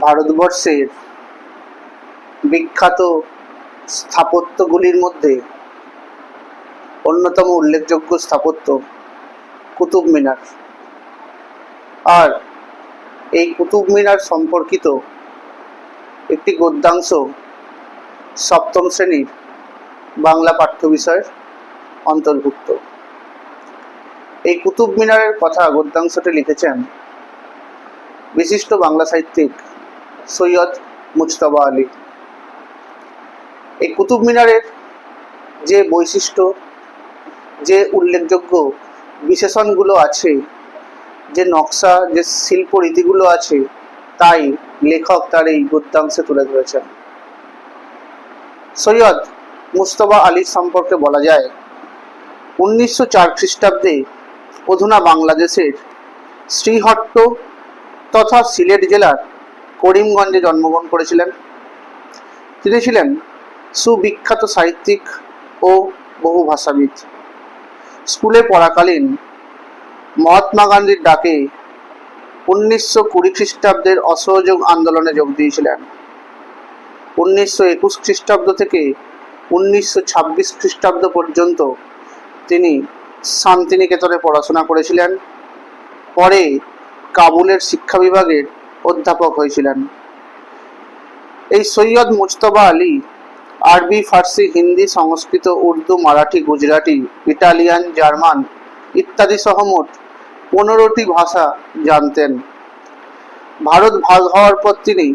ভারতবর্ষের বিখ্যাত স্থাপত্যগুলির মধ্যে অন্যতম উল্লেখযোগ্য স্থাপত্য কুতুব মিনার। আর এই কুতুব মিনার সম্পর্কিত একটি গদ্যাংশ সপ্তম শ্রেণির বাংলা পাঠ্য বিষয়ের অন্তর্ভুক্ত। এই কুতুব মিনারের কথা গদ্যাংশটি লিখেছেন বিশিষ্ট বাংলা সাহিত্যিক সৈয়দ মুজতবা আলী। এই কুতুব মিনারের যে বৈশিষ্ট্য, যে উল্লেখযোগ্য বিশেষণগুলো আছে, যে নকশা, যে শিল্প রীতিগুলো আছে, তাই লেখক তার এই গদ্যাংশে তুলে ধরেছেন। সৈয়দ মুস্তফা আলীর সম্পর্কে বলা যায়, উনিশশো চার খ্রিস্টাব্দে অধুনা বাংলাদেশের শ্রীহট্ট তথা সিলেট জেলার করিমগঞ্জে জন্মগ্রহণ করেছিলেন। তিনি ছিলেন সুবিখ্যাত সাহিত্যিক ও বহু ভাষাবিদ। স্কুলে পড়াকালীন মহাত্মা গান্ধীর ডাকে উনিশশো কুড়ি খ্রিস্টাব্দের অসহযোগ আন্দোলনে যোগ দিয়েছিলেন। উনিশশো একুশ খ্রিস্টাব্দ থেকে উনিশশো ছাব্বিশ খ্রিস্টাব্দ পর্যন্ত তিনি শান্তিনিকেতনে পড়াশোনা করেছিলেন। পরে কাবুলের শিক্ষা বিভাগের অধ্যাপক হয়েছিলেন। এই সৈয়দ মুজতবা আলী, আরবি, ফার্সি, হিন্দি, সংস্কৃত, উর্দু, মারাঠি, গুজরাটি, ইটালিয়ান, জার্মান ইত্যাদি সহ মোট পনেরোটি ভাষা জানতেন। ভারত ভাগ হওয়ার পর তিনি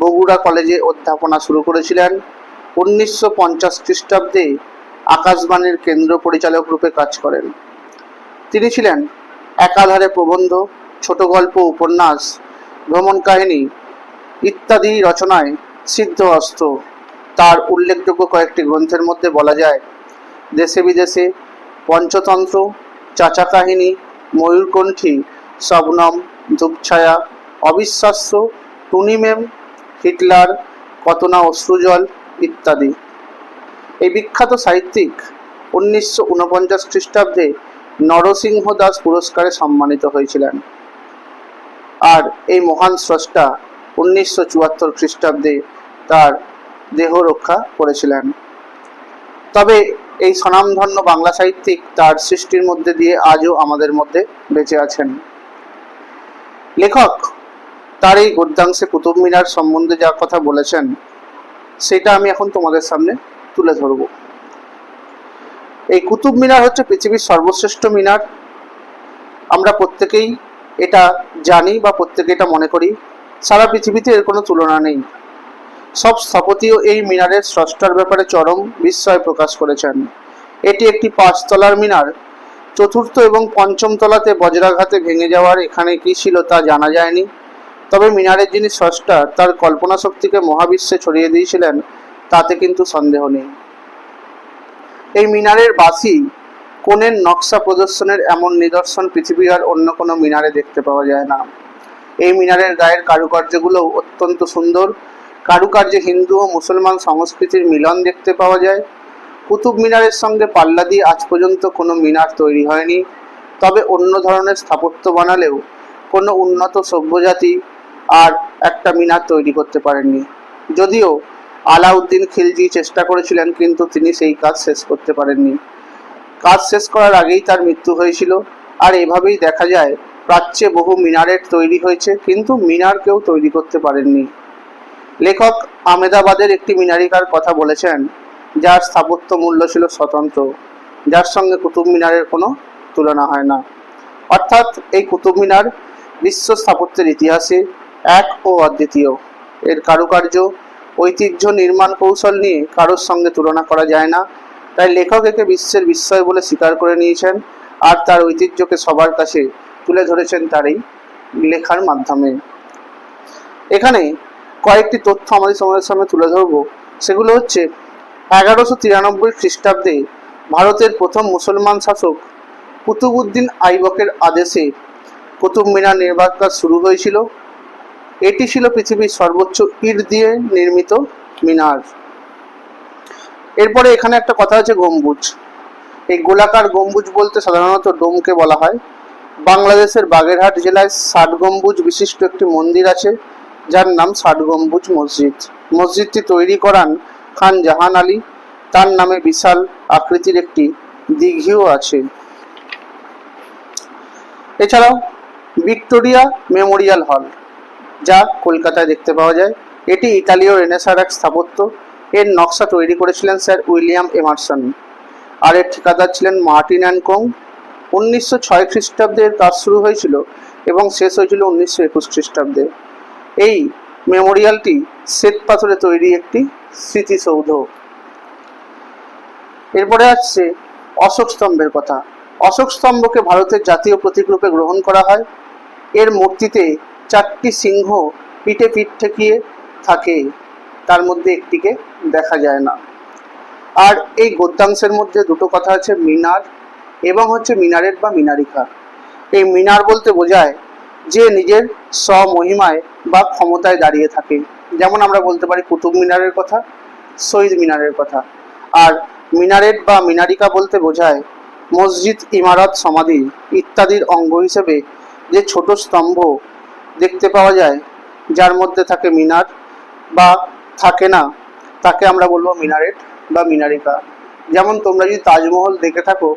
বগুড়া কলেজে অধ্যাপনা শুরু করেছিলেন। উনিশশো পঞ্চাশ খ্রিস্টাব্দে আকাশবাণীর কেন্দ্র পরিচালক রূপে কাজ করেন। তিনি ছিলেন একাধারে প্রবন্ধ ছোট গল্প উপন্যাস ভ্রমণ কাহিনী, ইত্যাদি রচনায় সিদ্ধ হস্ত তার উল্লেখযোগ্য কয়েকটি গ্রন্থের মধ্যে বলা যায়, দেশে বিদেশে পঞ্চতন্ত্র, চাচা কাহিনী, ময়ূরকণ্ঠী, শবনম ধূপছায়া অবিশ্বাস্য, টুনিমেম, হিটলার, কতনা অশ্রুজল ইত্যাদি। এই বিখ্যাত সাহিত্যিক উনিশশো উনপঞ্চাশ খ্রিস্টাব্দে নরসিংহ দাস পুরস্কারে সম্মানিত হয়েছিলেন। আর এই মহান স্রষ্টা উনিশশো চুয়াত্তর খ্রিস্টাব্দে তার দেহ রক্ষা করেছিলেন। তবে এই স্বনামধন্য বাংলা সাহিত্যিক তার সৃষ্টির মধ্যে দিয়ে আজও আমাদের মধ্যে বেঁচে আছেন। লেখক তার এই গদ্যাংশে কুতুব মিনার সম্বন্ধে যা কথা বলেছেন, সেটা আমি এখন তোমাদের সামনে তুলে ধরব। এই কুতুব মিনার হচ্ছে পৃথিবীর সর্বশ্রেষ্ঠ মিনার। আমরা প্রত্যেকেই এটা জানি বা প্রত্যেকে এটা মনে করি, সারা পৃথিবীতে এর কোনো তুলনা নেই। সব স্থপতিও এই মিনারের স্রষ্টার ব্যাপারে চরম বিস্ময় প্রকাশ করেছেন। এটি একটি পাঁচতলার মিনার। চতুর্থ এবং পঞ্চম তলাতে বজ্রাঘাতে ভেঙে যাওয়ার এখানে কি ছিল তা জানা যায়নি। তবে মিনারের যিনি স্রষ্টা, তার কল্পনা শক্তিকে মহাবিশ্বে ছড়িয়ে দিয়েছিলেন, তাতে কিন্তু সন্দেহ নেই। এই মিনারের বাসি কোণের নকশা প্রদর্শনের এমন নিদর্শন পৃথিবীর আর অন্য কোনো মিনারে দেখতে পাওয়া যায় না। এই মিনারের গায়ের কারুকার্যগুলো অত্যন্ত সুন্দর। কারুকার্যে হিন্দু ও মুসলমান সংস্কৃতির মিলন দেখতে পাওয়া যায়। কুতুব মিনারের সঙ্গে পাল্লা দিয়ে আজ পর্যন্ত কোনো মিনার তৈরি হয়নি। তবে অন্য ধরনের স্থাপত্য বানালেও কোনো উন্নত সভ্যজাতি আর একটা মিনার তৈরি করতে পারেননি। যদিও আলাউদ্দিন খিলজি চেষ্টা করেছিলেন, কিন্তু তিনি সেই কাজ শেষ করতে পারেননি। কাজ শেষ করার আগেই তার মৃত্যু হয়েছিল। আর এভাবেই দেখা যায়, প্রাচ্যে বহু মিনারের তৈরি হয়েছে, কিন্তু মিনার কেউ তৈরি করতে পারেননি। লেখক আমেদাবাদের একটি মিনারিকার কথা বলেছেন, যার স্থাপত্য মূল্য ছিল স্বতন্ত্র, যার সঙ্গে কুতুব মিনারের কোনো তুলনা হয় না। অর্থাৎ এই কুতুব মিনার বিশ্ব স্থাপত্যের ইতিহাসে এক ও অদ্বিতীয়। এর কারুকার্য, ঐতিহ্য নির্মাণ কৌশল নিয়ে কারোর সঙ্গে তুলনা করা যায় না তাই লেখক একে বিশ্বের বিস্ময় বলে স্বীকার করে নিয়েছেন আর তার ঐতিহ্যকে সবার কাছে তুলে ধরেছেন তার এই লেখার মাধ্যমে। এখানে কয়েকটি তথ্য আমাদের সমাজের সামনে তুলে ধরবো। সেগুলো হচ্ছে, এগারোশো তিরানব্বই খ্রিস্টাব্দে ভারতের প্রথম মুসলমান শাসক কুতুবুদ্দিন আইবকের আদেশে কুতুব মিনার নির্মাণ কাজ শুরু হয়েছিল। এটি ছিল পৃথিবীর সর্বোচ্চ ইট দিয়ে নির্মিত মিনার। এরপরে এখানে একটা কথা আছে গম্বুজ। এই গোলাকার গম্বুজ বলতে সাধারণত ডোমকে বলা হয়। বাংলাদেশের বাগেরহাট জেলায় ষাট গম্বুজ বিশিষ্ট একটি মন্দির আছে, যার নাম ষাট গম্বুজ মসজিদ। মসজিদটি তৈরি করান খান জাহান আলী। তার নামে বিশাল আকৃতির একটি দিঘিও আছে। এছাড়াও ভিক্টোরিয়া মেমোরিয়াল হল, যা কলকাতায় দেখতে পাওয়া যায়। এটি ইতালীয় রেনেসার এক স্থাপত্য। এর নকশা তৈরি করেছিলেন স্যার উইলিয়াম এমারসন। আর এর ঠিকাদার ছিলেন মার্টিন অ্যান্ড কোং। উনিশশো ছয় খ্রিস্টাব্দে কাজ শুরু হয়েছিল এবং শেষ হয়েছিল উনিশশো একুশ খ্রিস্টাব্দে। এই মেমোরিয়ালটি শ্বেত পাথরে তৈরি একটি স্মৃতিসৌধ। এরপরে আসছে অশোক স্তম্ভের কথা। অশোক স্তম্ভকে ভারতের জাতীয় প্রতীক রূপে গ্রহণ করা হয়। এর মূর্তিতে চারটি সিংহ পিঠে পিঠ ঠেকিয়ে থাকে। তার মধ্যে একটিকে দেখা যায় না। আর এই গদ্যাংশের মধ্যে দুটো কথা আছে, মিনার এবং হচ্ছে মিনারেট বা মিনারিকা এই মিনার বলতে বোঝায় যে নিজের স্বমহিমায় বা ক্ষমতায় দাঁড়িয়ে থাকে। যেমন আমরা বলতে পারি কুতুব মিনারের কথা শহীদ মিনারের কথা। আর মিনারেট বা মিনারিকা বলতে বোঝায় মসজিদ, ইমারত, সমাধি ইত্যাদির অঙ্গ হিসেবে যে ছোট স্তম্ভ দেখতে পাওয়া যায়, যার মধ্যে থাকে মিনার বা থাকে না, তাকে আমরা বলব মিনারেট বা মিনারিকা। যেমন তোমরা যদি তাজমহল দেখে থাকো,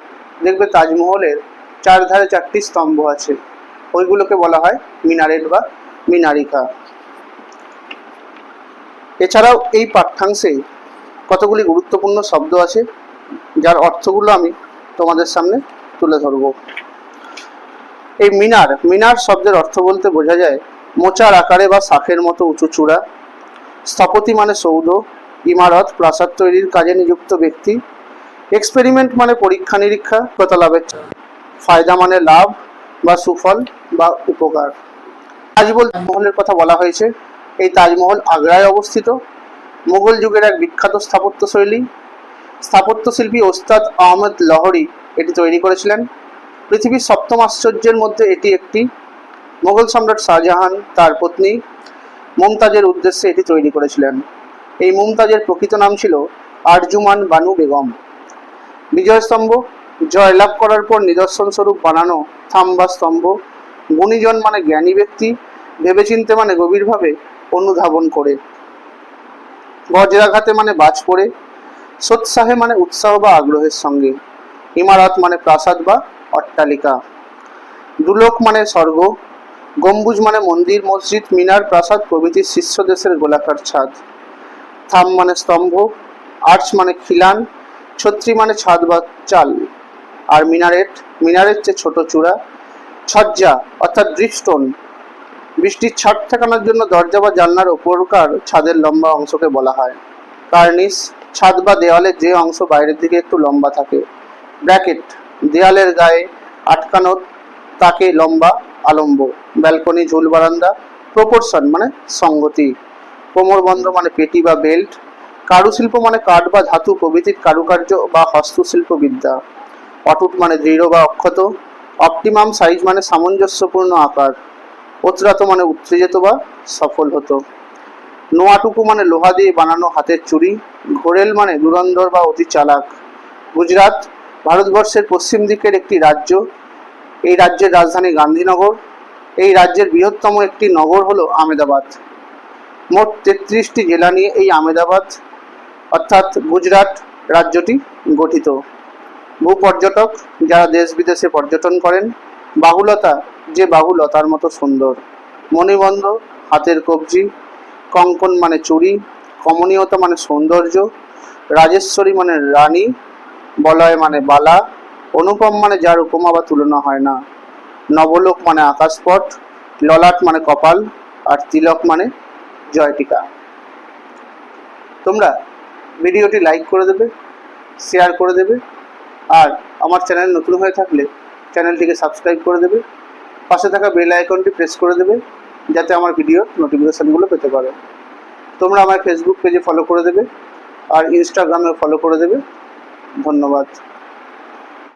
দেখবে তাজমহলের চারধারে চারটি স্তম্ভ আছে। ওইগুলোকে বলা হয় মিনারেট বা মিনারিকা। এছাড়াও এই পাঠ্যাংশে কতগুলি গুরুত্বপূর্ণ শব্দ আছে, যার অর্থগুলো আমি তোমাদের সামনে তুলে ধরব। এই মিনার মিনার শব্দের অর্থ বলতে বোঝা যায় মোচার আকারে বা শাখের মতো উঁচু চূড়া। স্থপতি মানে সৌধ, ইমারত, প্রাসাদ তৈরির কাজে নিযুক্ত ব্যক্তি এক্সপেরিমেন্ট মানে পরীক্ষা নিরীক্ষা লাভের ফায়দা মানে লাভ বা সুফল বা উপকার। তাজমহল তাজমহলের কথা বলা হয়েছে। এই তাজমহল আগ্রায় অবস্থিত। মুঘল যুগের এক বিখ্যাত স্থাপত্য শৈলী স্থাপত্য শিল্পী ওস্তাদ আহমেদ লহরি এটি তৈরি করেছিলেন। পৃথিবীর সপ্তম আশ্চর্যের মধ্যে এটি একটি। মোগল সম্রাট শাহজাহান, তার পত্নী মুমতাজের উদ্দেশ্যে এটি তৈরি করেছিলেন। এই মুমতাজের প্রকৃত নাম ছিল আরজুমান বানু বেগম। বিজয়স্তম্ভ, জয়লাভ করার পর নিদর্শন স্বরূপ বানানো থাম্বা স্তম্ভ গুণীজন মানে জ্ঞানী ব্যক্তি, ভেবেচিন্তে মানে গভীরভাবে অনুধাবন করে। বজ্রাঘাতে মানে বাজ পড়ে, সোৎসাহে মানে উৎসাহ বা আগ্রহের সঙ্গে, ইমারত মানে প্রাসাদ বা অট্টালিকা। দুলোক মানে স্বর্গ গম্বুজ মানে মন্দির, মসজিদ, মিনার, প্রাসাদ, প্রভৃতি শীর্ষ দেশের গোলাকার ছাদ। থাম মানে স্তম্ভ, আর্চ মানে খিলান, ছত্রি মানে ছাদ বা চাল, আর মিনারেট মিনারের চেয়ে ছোট চূড়া, ছজ্জা অর্থাৎ ড্রিপস্টোন বৃষ্টির ছাদ ঠেকানোর জন্য দরজা বা জানলার ওপরকার ছাদের লম্বা অংশকে বলা হয়। কার্নিস, ছাদ বা দেওয়ালের যে অংশ বাইরের দিকে একটু লম্বা থাকে। ব্র্যাকেট, দেয়ালের গায়ে আটকানো তাকে লম্বা আলম্ব ব্যালকনি ঝুল বারান্দা প্রপোর্শন মানে সঙ্গতি। কোমরবন্ধ মানে পেটি বা বেল্ট কারুশিল্প মানে কাঠ বা ধাতু, প্রভৃতির কারুকার্য বা হস্তশিল্প বিদ্যা অটুট মানে দৃঢ় বা অক্ষত অপটিমাম সাইজ মানে সামঞ্জস্যপূর্ণ আকার অত্রাত মানে উত্তেজিত বা সফল হতো নোয়াটুকু মানে লোহা দিয়ে বানানো হাতের চুড়ি, ঘোরেল মানে দুরন্ধর বা অতি চালাক। গুজরাট, ভারতবর্ষের পশ্চিম দিকের একটি রাজ্য এই রাজ্যের রাজধানী গান্ধীনগর। এই রাজ্যের বৃহত্তম একটি নগর হলো আমেদাবাদ মোট তেত্রিশটি জেলা নিয়ে এই আমেদাবাদ অর্থাৎ গুজরাট রাজ্যটি গঠিত। ভূ পর্যটক যারা দেশ বিদেশে পর্যটন করেন, বাহুলতা, যে বাহুলতার মতো সুন্দর। মণিবন্ধ, হাতের কবজি, কঙ্কন মানে চুরি কমনীয়তা মানে সৌন্দর্য, রাজেশ্বরী মানে রানী, বলয় মানে বালা অনুপম মানে যার উপমা বা তুলনা হয় না। নবলোক মানে আকাশপট ললাট মানে কপাল, আর তিলক মানে জয়টিকা। তোমরা ভিডিওটি লাইক করে দেবে শেয়ার করে দেবে, আর আমার চ্যানেল নতুন হয়ে থাকলে চ্যানেলটিকে সাবস্ক্রাইব করে দেবে, পাশে থাকা বেল আইকনটি প্রেস করে দেবে, যাতে আমার ভিডিওর নোটিফিকেশানগুলো পেতে পারো। তোমরা আমার ফেসবুক পেজে ফলো করে দেবে, আর ইনস্টাগ্রামে ফলো করে দেবে। ধন্যবাদ।